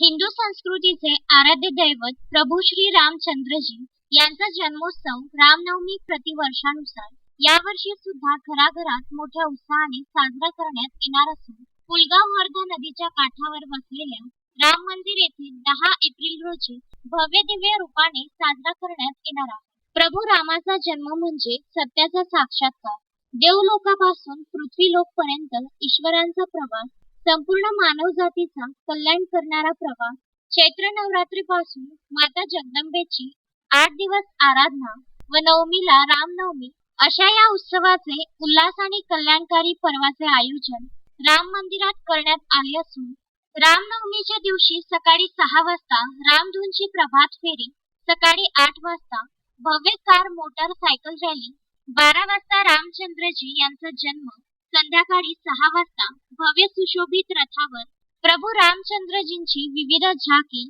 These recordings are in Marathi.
हिंदू संस्कृतीचे आराध्य दैवत प्रभू श्री रामचंद्रजी यांचा जन्मोत्सव रामनवमी प्रतिवर्षानुसार यावर्षी सुद्धा घराघरात मोठ्या उत्साहाने साजरा करण्यात येणार असून पुलगाव वर्धा नदीच्या काठावर वसलेल्या राम मंदिर येथे दहा एप्रिल रोजी भव्य दिव्य रूपाने साजरा करण्यात येणार आहे. प्रभू रामाचा जन्म म्हणजे सत्याचा साक्षात्कार. देवलोकापासून पृथ्वी लोकपर्यंत ईश्वरांचा प्रवास संपूर्ण मानव जातीचा कल्याण करणारा प्रवास चैत्र नवरात्री पासून माता जगदंबेची आठ दिवस आराधना व नवमीला रामनवमी अशा या उत्सवाचे उल्हास आणि कल्याणकारी पर्वाचे आयोजन राम मंदिरात करण्यात आले असून रामनवमीच्या दिवशी सकाळी सहा वाजता रामधूनची प्रभात फेरी सकाळी आठ वाजता भव्य कार मोटार सायकल रॅली बारा वाजता रामचंद्रजी यांचा जन्म संध्याकाळी सहा वाजता भव्य सुशोभित रथावर प्रभू रामचंद्रजींची विविध झाकी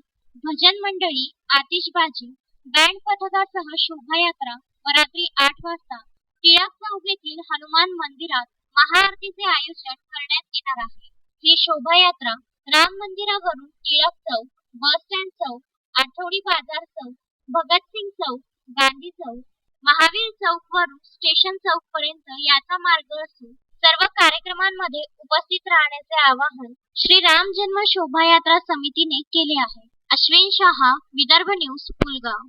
भजन मंडळी आतिषबाजी बँड पथकासह शोभायात्रा व रात्री आठ वाजता टिळक चौक येथील हनुमान मंदिरात महाआरतीचे आयोजन करण्यात येणार आहे. ही शोभायात्रा राम मंदिरावरून टिळक चौक बस स्टँड चौक आठवडी बाजार चौक भगतसिंग चौक गांधी चौक महावीर चौक वरून स्टेशन चौक पर्यंत याचा मार्ग असून सर्व कार्यक्रमांमध्ये उपस्थित राहण्याचे आवाहन श्री राम जन्म शोभायात्रा समितीने केले आहे. अश्विन शहा विदर्भ न्यूज पुलगाव